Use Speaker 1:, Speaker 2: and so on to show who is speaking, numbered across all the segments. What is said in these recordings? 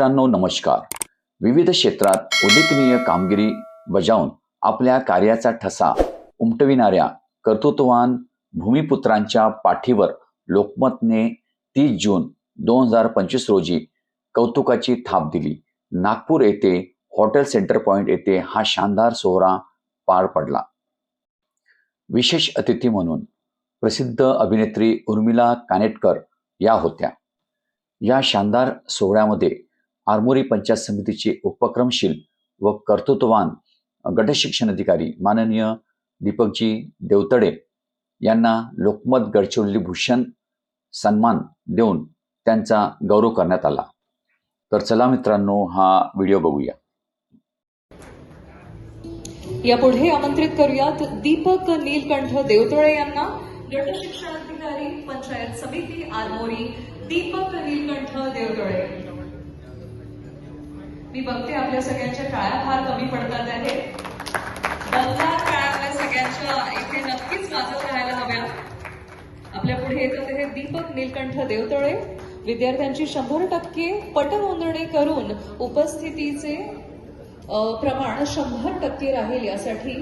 Speaker 1: मित्रांनो नमस्कार. विविध क्षेत्रात उल्लेखनीय कामगिरी बजावून आपल्या कार्याचा ठसा उमटविणाऱ्या कर्तृत्ववान भूमिपुत्रांच्या पाठीवर लोकमतने तीस जून दोन हजार पंचवीस रोजी कौतुकाची थाप दिली. नागपूर येथे हॉटेल सेंटर पॉइंट येथे हा शानदार सोहळा पार पडला. विशेष अतिथी म्हणून प्रसिद्ध अभिनेत्री उर्मिला कानेटकर या होत्या. या शानदार सोहळ्यामध्ये आरमोरी पंचायत समितीचे उपक्रमशील व कर्तृत्ववान गटशिक्षण अधिकारी माननीय दीपकजी देवतडे यांना लोकमत गडचिरोली भूषण सन्मान देऊन त्यांचा गौरव करण्यात आला. तर चला मित्रांनो हा व्हिडिओ बघूया.
Speaker 2: यापुढे आमंत्रित करूयात दीपक नीलकंठ देवतळे यांना गट शिक्षणाधिकारी पंचायत समिती आरमोरी दीपक नीलकंठ देवतळे मी बघते आपल्या सगळ्यांच्या टाळ्या फार कमी पडतात आहेत. बंगाल टाळ्या आपल्या सगळ्यांच्या इथे नक्कीच वाजत राहायला हव्या. आपल्या पुढे येतात हे दीपक नीलकंठ देवतळे. विद्यार्थ्यांची शंभर टक्के पटनोंदणी करून उपस्थितीचे प्रमाण शंभर टक्के राहील यासाठी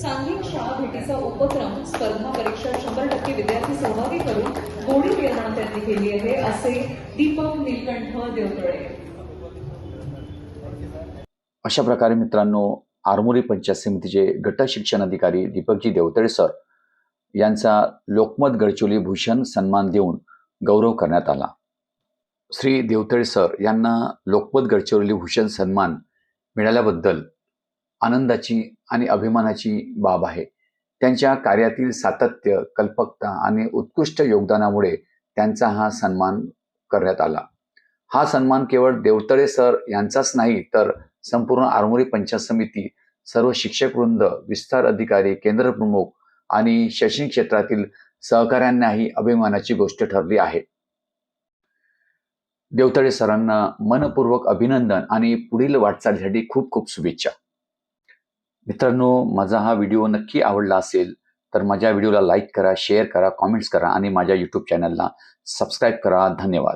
Speaker 2: सांघिक शाळा भेटीचा उपक्रम स्पर्धा परीक्षा शंभर टक्के विद्यार्थी सहभागी करून गोडी निर्माण त्यांनी केली आहे असे दीपक नीलकंठ देवतळे.
Speaker 1: अशा प्रकारे मित्रांनो आरमोरी पंचायत समितीचे गट शिक्षण अधिकारी दीपकजी देवतळे सर यांचा लोकमत गडचिरोली भूषण सन्मान देऊन गौरव करण्यात आला. श्री देवतळे सर यांना लोकमत गडचिरोली भूषण सन्मान मिळाल्याबद्दल आनंदाची आणि अभिमानाची बाब आहे. त्यांच्या कार्यातील सातत्य कल्पकता आणि उत्कृष्ट योगदानामुळे त्यांचा हा सन्मान करण्यात आला. हा सन्मान केवळ देवतळे सर यांचाच नाही तर संपूर्ण आरमोरी पंचायत समिती सर्व शिक्षक वृंद विस्तार अधिकारी केंद्र प्रमुख आणि शैक्षणिक क्षेत्रातील सहकाऱ्यांनाही अभिमानाची गोष्ट ठरली आहे. देवतळे सरांना मनपूर्वक अभिनंदन आणि पुढील वाटचालीसाठी खूप खूप शुभेच्छा. मित्रांनो माझा हा व्हिडिओ नक्की आवडला असेल तर माझ्या व्हिडिओला लाईक करा शेअर करा कॉमेंट्स करा आणि माझ्या यूट्यूब चॅनलला सबस्क्राईब करा. धन्यवाद.